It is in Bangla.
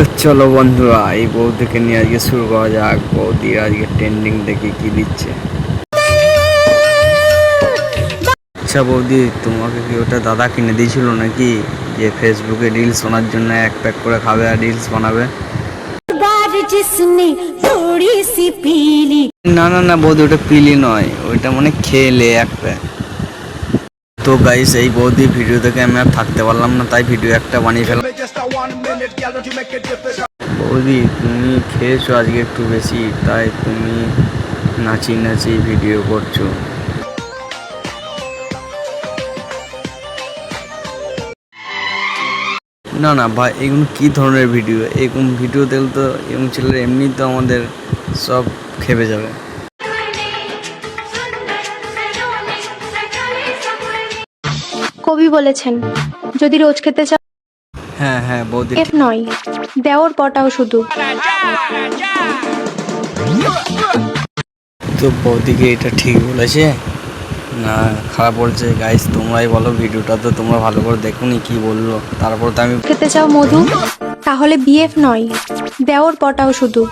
তো চলো বন্ধুরা, এই বৌদিকে নিয়ে আজকে শুরু করা যাক। বৌদি আজকে ট্রেন্ডিং দেখে কি দিচ্ছে। আচ্ছা বৌদি, তোমাকে কি ওটা দাদা কিনে দিয়েছিল নাকি? যে ফেসবুকে রিলস শোনার জন্য এক প্যাক করে খাবে আর রিলস বানাবে? না না না, বৌদি, ওটা পিলি নয়। ওইটা মানে খেলে এক প্যাক তো গাইস এই বৌদি ভিডিও দেখে আমি আর থাকতে পারলাম না, তাই ভিডিও একটা বানিয়ে difficult. বৌদি, তুমি খেয়েছো আজকে একটু বেশি, তাই তুমি নাচি নাচি ভিডিও করছ। না না, ভাই, এগুলো কী ধরনের ভিডিও এরকম ভিডিও দেখলে তো এবং ছেলেরা এমনি তো আমাদের সব খেপে যাবে। কবি বলেছেন যদি রোজ খেতে চাও হ্যাঁ হ্যাঁ বৌদি। এফ নয় দেওর পটাও শুধু। তো বৌদিকে এটা ঠিক বলেছে? না খারাপ বলছে। গাইস তোমরাই বলো ভিডিওটা তো তোমরা ভালো করে দেখুনি কি বলল। তারপর তো আমি খেতে চাও মধু? তাহলে বিএফ নয় দেওর পটাও শুধু।